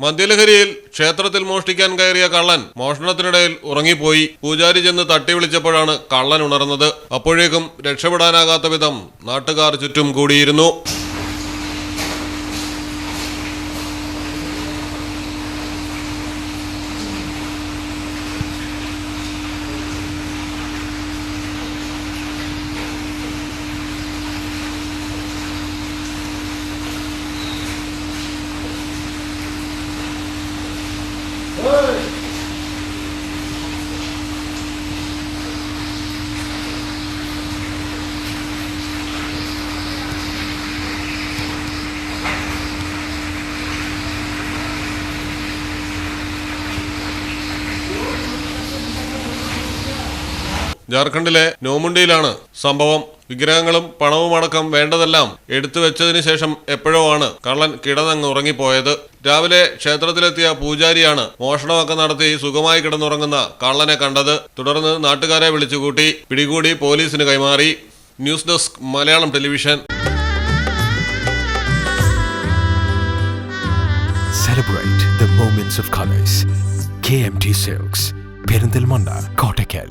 മദ്യലഹരിയിൽ ക്ഷേത്രത്തിൽ മോഷ്ടിക്കാൻ കയറിയ കള്ളൻ മോഷണത്തിനിടയിൽ ഉറങ്ങിപ്പോയി. പൂജാരി ചെന്ന് തട്ടി വിളിച്ചപ്പോഴാണ് കള്ളൻ ഉണർന്നത്. അപ്പോഴേക്കും രക്ഷപ്പെടാനാകാത്ത വിധം നാട്ടുകാർ ചുറ്റും കൂടിയിരുന്നു. ജാർഖണ്ഡിലെ നോമുണ്ടിയിലാണ് സംഭവം. വിഗ്രഹങ്ങളും പണവും അടക്കം വേണ്ടതെല്ലാം എടുത്തു വെച്ചതിന് ശേഷം എപ്പോഴോ ആണ് കള്ളൻ കിടന്നങ്ങ് ഉറങ്ങിപ്പോയത് രാവിലെ ക്ഷേത്രത്തിലെത്തിയ പൂജാരിയാണ് മോഷണമൊക്കെ നടത്തി സുഖമായി കിടന്നുറങ്ങുന്ന കള്ളനെ കണ്ടത് തുടർന്ന് നാട്ടുകാരെ വിളിച്ചുകൂട്ടി പിടികൂടി പോലീസിന് കൈമാറി news desk Malayalam television Celebrate the moments of colors. KMT Silks, Perindalmanda, Kottakkal.